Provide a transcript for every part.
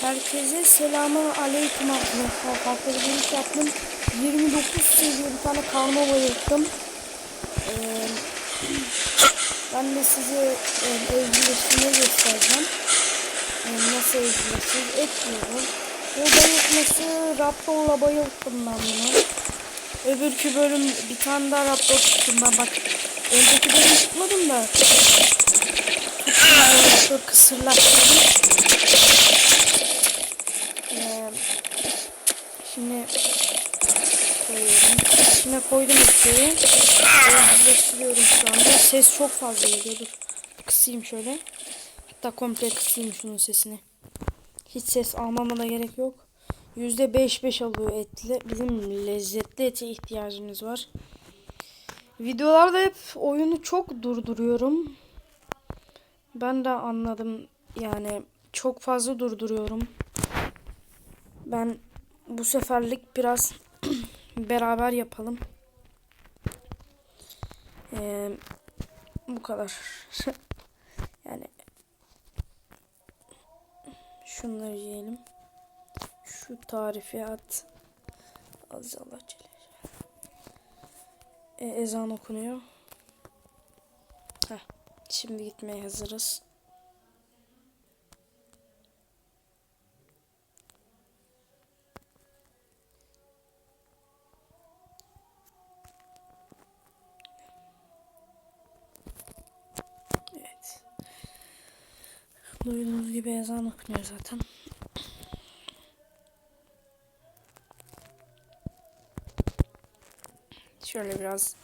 Herkese selamun aleyküm arkadaşlar. Farklı bir giriş yaptım. 29 seviye bir tane karma bayılttım. Ee, ben de size e, evcilleştirmeyi göstereceğim. E, nasıl evcilleştiririz? Et diyorum. Bu bayıltması Raptor'la bayılttım ben bunu. Öbürkü bölüm bir tane daha Raptor tuttum ben bak. Önceki bölüm tutmadım da. Tuttum Raptor kısırlaştırdım. Ee, şimdi koyuyorum. İçine koydum isteği. Birleştiriyorum şu anda. Ses çok fazla geliyor. Dur. Kısayım şöyle. Hatta komple kısayım şunun sesini. Hiç ses almama da gerek yok. %5-5 alıyor etle. Bizim lezzetli ete ihtiyacımız var. Videolarda hep oyunu çok durduruyorum. Ben de anladım. Yani çok fazla durduruyorum. Ben bu seferlik biraz beraber yapalım. Ee, bu kadar. yani şunları yiyelim. Şu tarifi at. Az Allah. Ee, ezan okunuyor. Heh, şimdi gitmeye hazırız. Duyduğunuz gibi ezan okunuyor zaten. Şöyle biraz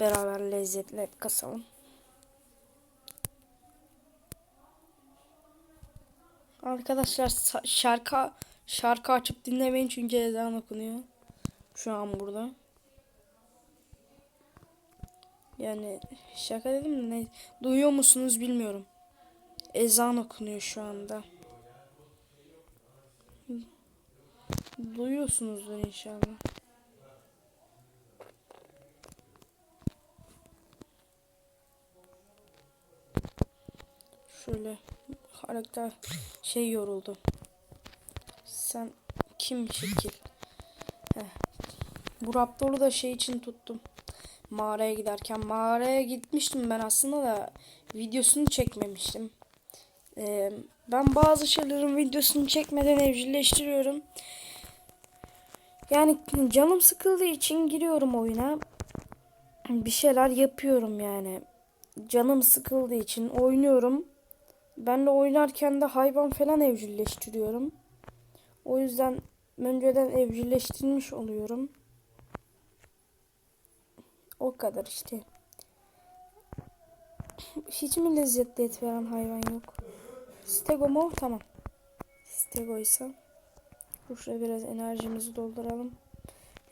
beraber lezzetle kasalım. Arkadaşlar şarkı şarkı açıp dinlemeyin çünkü ezan okunuyor. Şu an burada. Yani şaka dedim de ne? Duyuyor musunuz bilmiyorum. Ezan okunuyor şu anda. Duyuyorsunuzdur inşallah. Şöyle karakter şey yoruldu. Sen kim şekil? Heh. Bu raptoru da şey için tuttum. Mağaraya giderken mağaraya gitmiştim ben aslında da videosunu çekmemiştim. Ee, ben bazı şeylerin videosunu çekmeden evcilleştiriyorum. Yani canım sıkıldığı için giriyorum oyuna. Bir şeyler yapıyorum yani. Canım sıkıldığı için oynuyorum. Ben de oynarken de hayvan falan evcilleştiriyorum. O yüzden önceden evcilleştirmiş oluyorum. O kadar işte. Hiç mi lezzetli et veren hayvan yok? Stego mu? Tamam. Stego ise. Şuraya biraz enerjimizi dolduralım.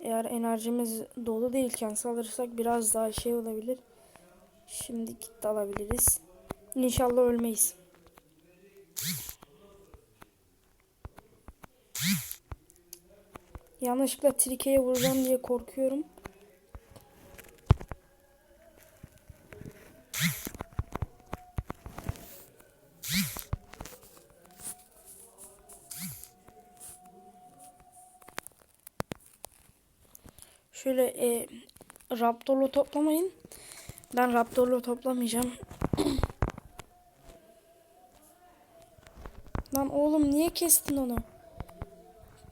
Eğer enerjimiz dolu değilken salırsak biraz daha şey olabilir. Şimdi git alabiliriz. İnşallah ölmeyiz. Yanlışlıkla trikeye vuracağım diye korkuyorum. Şöyle e, Raptor'la toplamayın. Ben Raptor'la toplamayacağım. Lan oğlum niye kestin onu?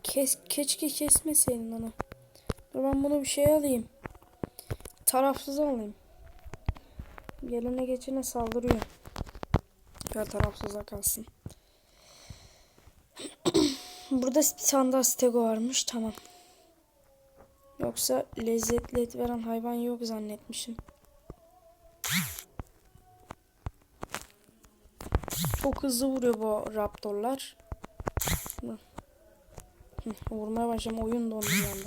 Kes, keşke kesmeseydin onu. Dur ben bunu bir şey alayım. Tarafsız alayım. Gelene geçene saldırıyor. Ya tarafsıza kalsın. Burada bir stego varmış. Tamam. Yoksa lezzetli et veren hayvan yok zannetmişim. Çok hızlı vuruyor bu raptorlar. Vurmaya başladım. Oyun dondu bir.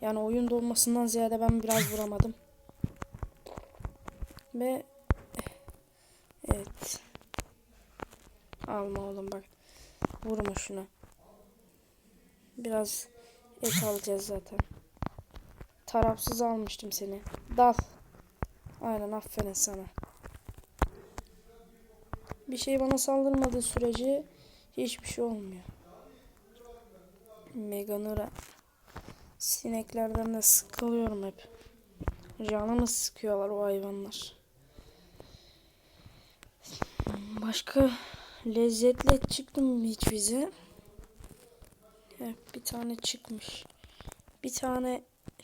Yani oyun donmasından ziyade ben biraz vuramadım. Ve evet. Alma oğlum bak. Vurma şunu. Biraz et alacağız zaten. Tarafsız almıştım seni. Dal. Aynen aferin sana. Bir şey bana saldırmadığı sürece hiçbir şey olmuyor. Meganura. Sineklerden de sıkılıyorum hep. Canımı sıkıyorlar o hayvanlar. Başka lezzetli et çıktı mı hiç bize? Hep bir tane çıkmış. Bir tane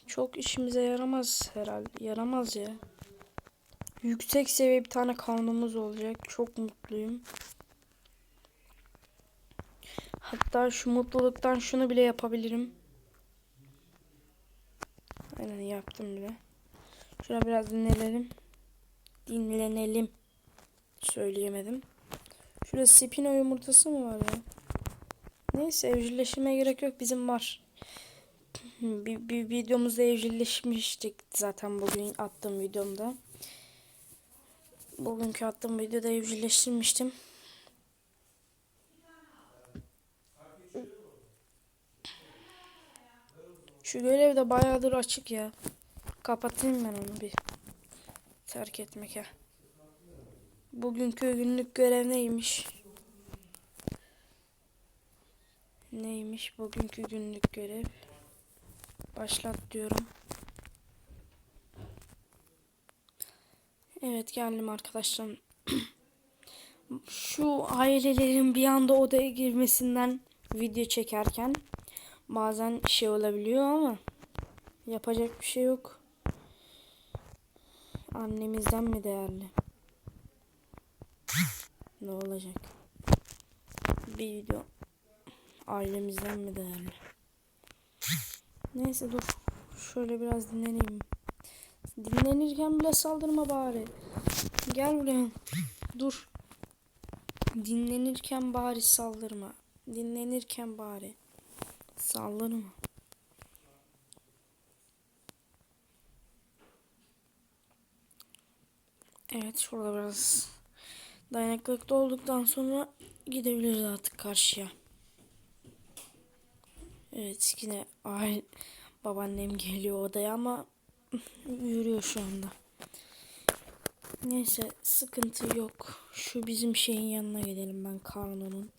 çok işimize yaramaz herhalde. Yaramaz ya. Yüksek seviye bir tane kanunumuz olacak. Çok mutluyum. Hatta şu mutluluktan şunu bile yapabilirim. Aynen yaptım bile. Şuna biraz dinlenelim. Dinlenelim. Söyleyemedim. Şurada spino yumurtası mı var ya? Neyse evcilleşmeye gerek yok. Bizim var. Bir, bir videomuzda evcilleşmiştik zaten bugün attığım videomda. Bugünkü attığım videoda evcilleştirmiştim. Şu görev de bayağıdır açık ya. Kapatayım ben onu bir. Terk etmek ha. Bugünkü günlük görev neymiş? Neymiş bugünkü günlük görev? Başlat diyorum. Evet geldim arkadaşlar. Şu ailelerin bir anda odaya girmesinden video çekerken bazen şey olabiliyor ama yapacak bir şey yok. Annemizden mi değerli? Ne olacak? Bir video ailemizden mi değerli? Neyse dur. Şöyle biraz dinleneyim. Dinlenirken bile saldırma bari. Gel buraya. Dur. Dinlenirken bari saldırma. Dinlenirken bari saldırma. Evet şurada biraz dayanıklılıkta olduktan sonra gidebiliriz artık karşıya. Evet yine aile babaannem geliyor odaya ama yürüyor şu anda. Neyse sıkıntı yok. Şu bizim şeyin yanına gidelim ben Karno'nun.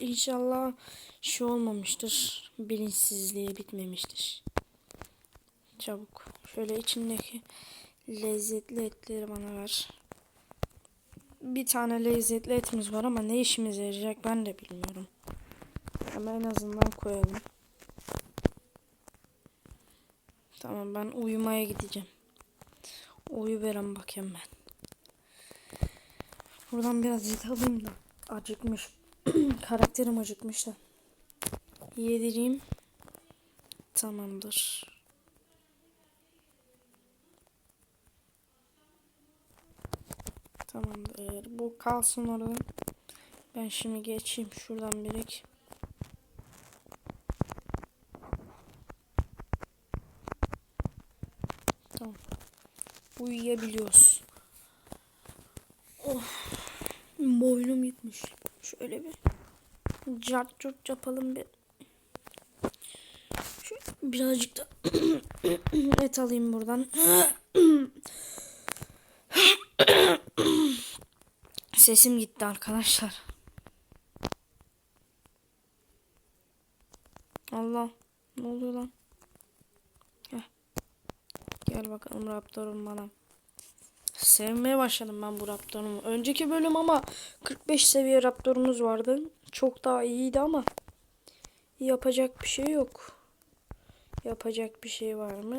İnşallah şey olmamıştır. Bilinçsizliği bitmemiştir. Çabuk. Şöyle içindeki lezzetli etleri bana ver. Bir tane lezzetli etimiz var ama ne işimize yarayacak ben de bilmiyorum. Ama en azından koyalım. Tamam ben uyumaya gideceğim. Uyu veren bakayım ben. Buradan biraz et alayım da. Acıkmış. Karakterim acıkmış da. Yedireyim. Tamamdır. Tamamdır. Bu kalsın orada. Ben şimdi geçeyim şuradan birek. Tamam. Uyuyabiliyoruz. Oh. Boynum gitmiş. Şöyle bir cart curt yapalım bir. Şöyle birazcık da et alayım buradan. Sesim gitti arkadaşlar. Allah. Ne oluyor lan? Heh. Gel bakalım Raptor'um bana. Sevmeye başladım ben bu Raptor'umu. Önceki bölüm ama 45 seviye Raptor'umuz vardı. Çok daha iyiydi ama yapacak bir şey yok. Yapacak bir şey var mı?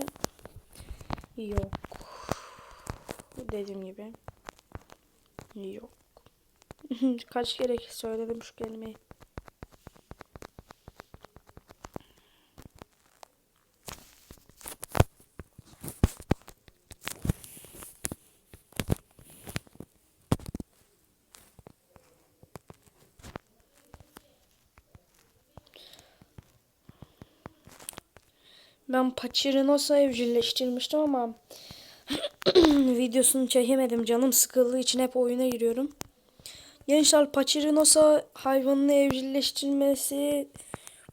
Yok. Dediğim gibi. Yok. Kaç kere söyledim şu kelimeyi. Ben Pachirinos'u evcilleştirmiştim ama videosunu çekemedim. Canım sıkıldığı için hep oyuna giriyorum. Gençler Pachirinos'a hayvanını evcilleştirmesi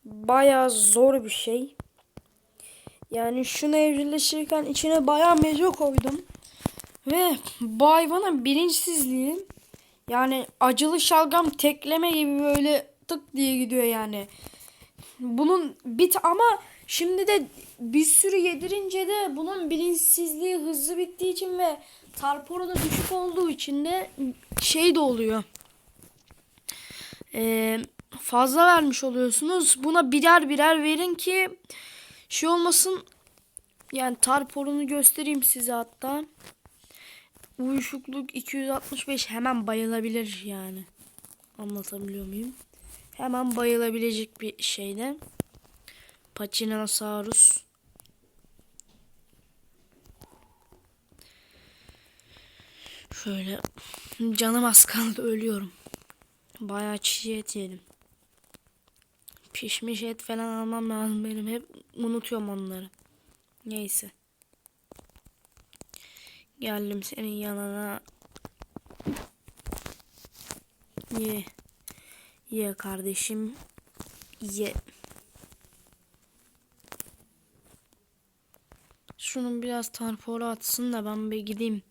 bayağı zor bir şey. Yani şunu evcilleştirirken içine bayağı meze koydum. Ve bu hayvanın bilinçsizliği Yani acılı şalgam tekleme gibi böyle tık diye gidiyor yani. Bunun bit ama şimdi de bir sürü yedirince de bunun bilinçsizliği hızlı bittiği için ve tarporu da düşük olduğu için de şey de oluyor. Ee, fazla vermiş oluyorsunuz. Buna birer birer verin ki şey olmasın. Yani tarporunu göstereyim size hatta. Uyuşukluk 265 hemen bayılabilir yani. Anlatabiliyor muyum? Hemen bayılabilecek bir şeyde. Pachinosaurus. Şöyle canım az kaldı ölüyorum. Bayağı çiğ et yedim. Pişmiş et falan almam lazım benim. Hep unutuyorum onları. Neyse. Geldim senin yanına. Ye. Ye kardeşim. Ye. Şunun biraz tarporu atsın da ben bir gideyim.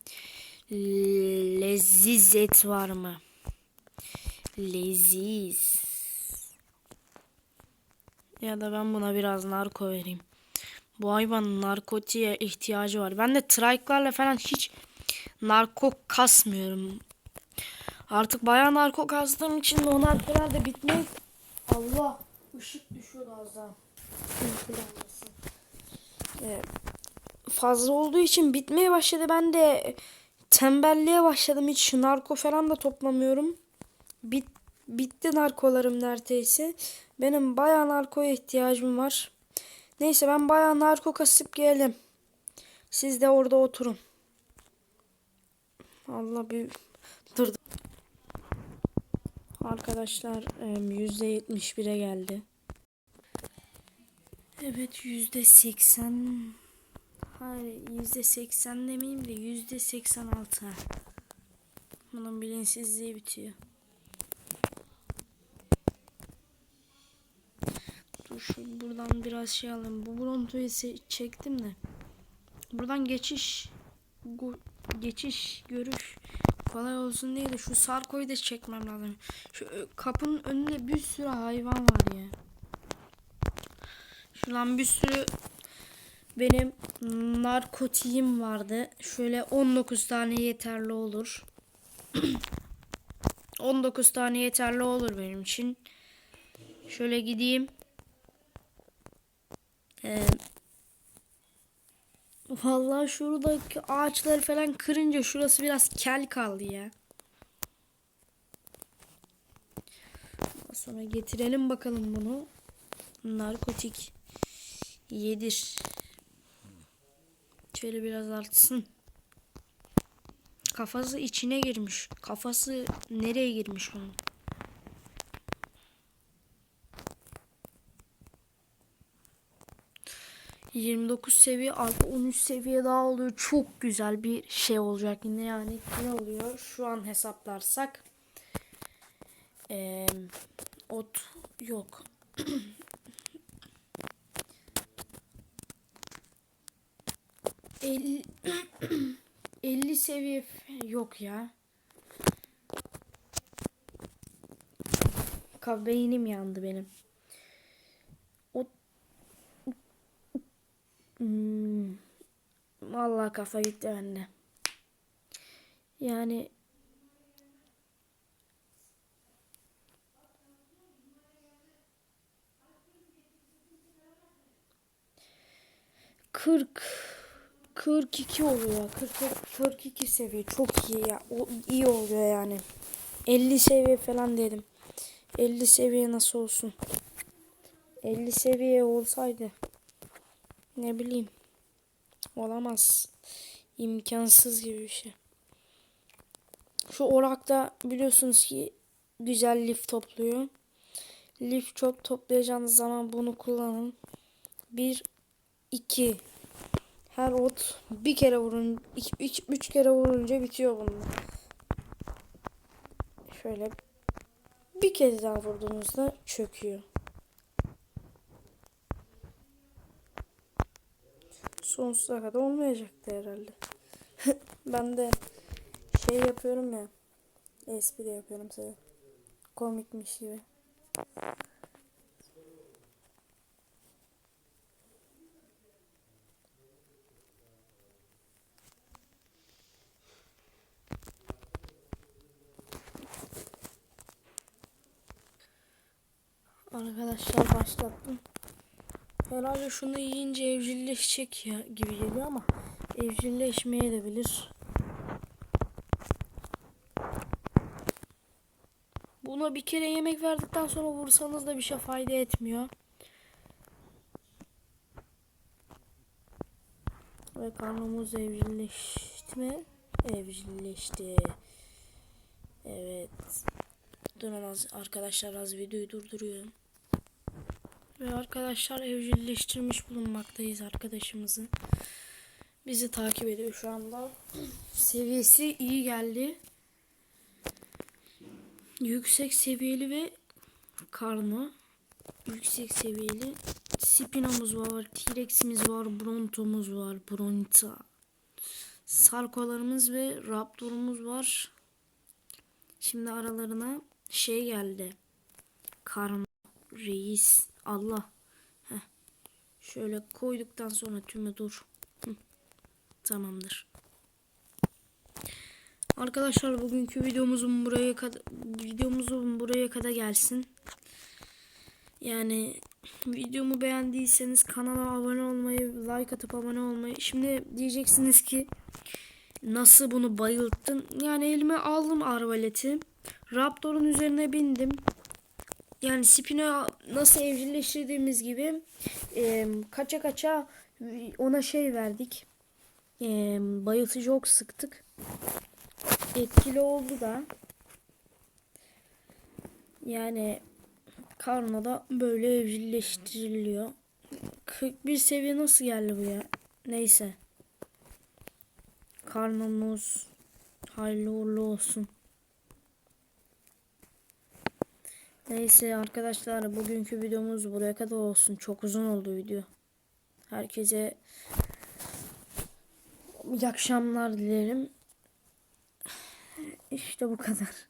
Leziz et var mı? Leziz. Ya da ben buna biraz narko vereyim. Bu hayvanın narkotiğe ihtiyacı var. Ben de trike'larla falan hiç narko kasmıyorum. Artık bayağı narko kastığım için de o narkolar da bitmez. Allah ışık düşüyordu az daha. Ee, fazla olduğu için bitmeye başladı. Ben de tembelliğe başladım. Hiç narko falan da toplamıyorum. Bit, bitti narkolarım neredeyse. Benim bayağı narkoya ihtiyacım var. Neyse ben bayağı narko kasıp gelelim. Siz de orada oturun. Allah bir dur. Arkadaşlar %71'e geldi. Evet %80 Hayır %80 demeyeyim de %86 Bunun bilinçsizliği bitiyor. Şu buradan biraz şey alayım. Bu Bronto'yu çektim de. Buradan geçiş geçiş görüş kolay olsun diye de şu Sarko'yu da çekmem lazım. Şu ö, kapının önünde bir sürü hayvan var ya. Şuradan bir sürü benim narkotiğim vardı. Şöyle 19 tane yeterli olur. 19 tane yeterli olur benim için. Şöyle gideyim. Ee, vallahi şuradaki ağaçları falan kırınca şurası biraz kel kaldı ya. Sonra getirelim bakalım bunu. Narkotik yedir. Şöyle biraz artsın. Kafası içine girmiş. Kafası nereye girmiş onun? ...29 seviye artı 13 seviye daha oluyor. Çok güzel bir şey olacak yine yani. Ne oluyor? Şu an hesaplarsak... Ee, ot yok. El, 50 seviye yok ya. Ka beynim yandı benim. Hmm. Vallahi kafa gitti bende. Yani kırk 42 oluyor. 40 42 seviye çok iyi ya. O iyi oluyor yani. 50 seviye falan dedim. 50 seviye nasıl olsun? 50 seviye olsaydı ne bileyim olamaz. İmkansız gibi bir şey. Şu orakta biliyorsunuz ki güzel lif topluyor. Lif çok toplayacağınız zaman bunu kullanın. 1 2 her ot bir kere vurun, iki, üç, üç kere vurunca bitiyor bunun. Şöyle bir kez daha vurduğunuzda çöküyor. Sonsuza kadar olmayacaktı herhalde. ben de şey yapıyorum ya. Espri yapıyorum size. Komikmiş gibi. Arkadaşlar başlattım. Herhalde şunu yiyince evcilleşecek ya gibi geliyor ama evcilleşmeye de bilir. Buna bir kere yemek verdikten sonra vursanız da bir şey fayda etmiyor. Ve karnımız evcilleşti mi? Evcilleşti. Evet. Az arkadaşlar az videoyu durduruyorum. Ve arkadaşlar evcilleştirmiş bulunmaktayız arkadaşımızı. Bizi takip ediyor şu anda. Seviyesi iyi geldi. Yüksek seviyeli ve karnı. Yüksek seviyeli. Spino'muz var, T-Rex'imiz var, Bronto'muz var, Bronta. Sarkolarımız ve Raptor'umuz var. Şimdi aralarına şey geldi. Karma, reis, Allah. Heh. Şöyle koyduktan sonra tümü dur. Hı. Tamamdır. Arkadaşlar bugünkü videomuzun buraya kadar videomuzun buraya kadar gelsin. Yani videomu beğendiyseniz kanala abone olmayı, like atıp abone olmayı. Şimdi diyeceksiniz ki nasıl bunu bayılttın? Yani elime aldım arbaleti. Raptor'un üzerine bindim. Yani Spino nasıl evcilleştirdiğimiz gibi e, kaça kaça ona şey verdik. E, bayıltıcı ok sıktık. Etkili oldu da. Yani karnoda böyle evcilleştiriliyor. 41 seviye nasıl geldi bu ya? Neyse. Karnımız hayırlı uğurlu olsun. Neyse arkadaşlar bugünkü videomuz buraya kadar olsun. Çok uzun oldu video. Herkese iyi akşamlar dilerim. İşte bu kadar.